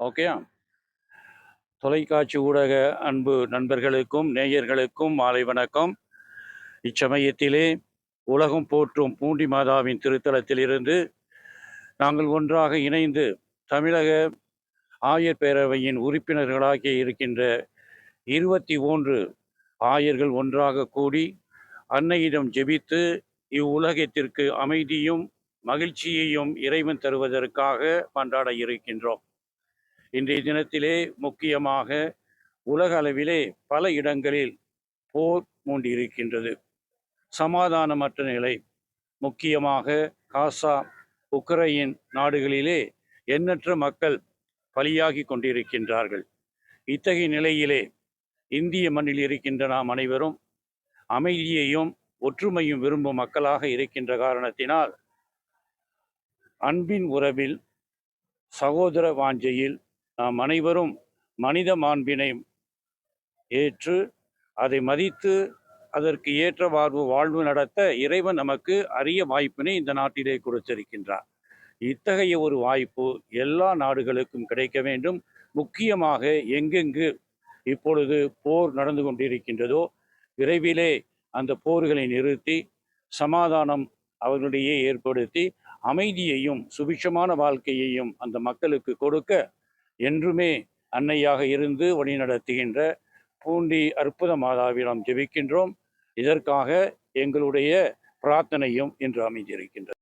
ஓகேயா தொலைக்காட்சி ஊடக அன்பு நண்பர்களுக்கும் நேயர்களுக்கும் மாலை வணக்கம். இச்சமயத்திலே உலகம் போற்றும் பூண்டி மாதாவின் திருத்தலத்திலிருந்து நாங்கள் ஒன்றாக இணைந்து தமிழக ஆயர் பேரவையின் உறுப்பினர்களாகி இருக்கின்ற இருபத்தி ஒன்று ஆயர்கள் ஒன்றாக கூடி அன்னையிடம் ஜெபித்து இவ்வுலகத்திற்கு அமைதியும் மகிழ்ச்சியையும் இறைவன் தருவதற்காக கொண்டாட இருக்கின்றோம். இன்றைய தினத்திலே முக்கியமாக உலக அளவிலே பல இடங்களில் போர் மூண்டியிருக்கின்றது. சமாதானமற்ற நிலை முக்கியமாக காசா உக்ரைன் நாடுகளிலே எண்ணற்ற மக்கள் பலியாகி கொண்டிருக்கின்றார்கள். இத்தகைய நிலையிலே இந்திய மண்ணில் இருக்கின்ற நாம் அனைவரும் அமைதியையும் ஒற்றுமையும் விரும்பும் மக்களாக இருக்கின்ற காரணத்தினால் அன்பின் உறவில் சகோதர வாஞ்சையில் நாம் அனைவரும் மனித மாண்பினை ஏற்று அதை மதித்து அதற்கு ஏற்ற வாழ்வு வாழ்வு நடத்த இறைவன் நமக்கு அரிய வாய்ப்பினை இந்த நாட்டிலே கொடுத்திருக்கின்றார். இத்தகைய ஒரு வாய்ப்பு எல்லா நாடுகளுக்கும் கிடைக்க வேண்டும். முக்கியமாக எங்கெங்கு இப்பொழுது போர் நடந்து கொண்டிருக்கின்றதோ விரைவிலே அந்த போர்களை நிறுத்தி சமாதானம் அவர்களிடையே ஏற்படுத்தி அமைதியையும் சுபிக்ஷமான வாழ்க்கையையும் அந்த மக்களுக்கு கொடுக்க என்றுமே அன்னையாக இருந்து வழிநடத்துகின்ற பூண்டி அற்புத மாதாவிடம் ஜெபிக்கின்றோம். இதற்காக எங்களுடைய பிரார்த்தனையும் இன்று அமைந்திருக்கின்றது.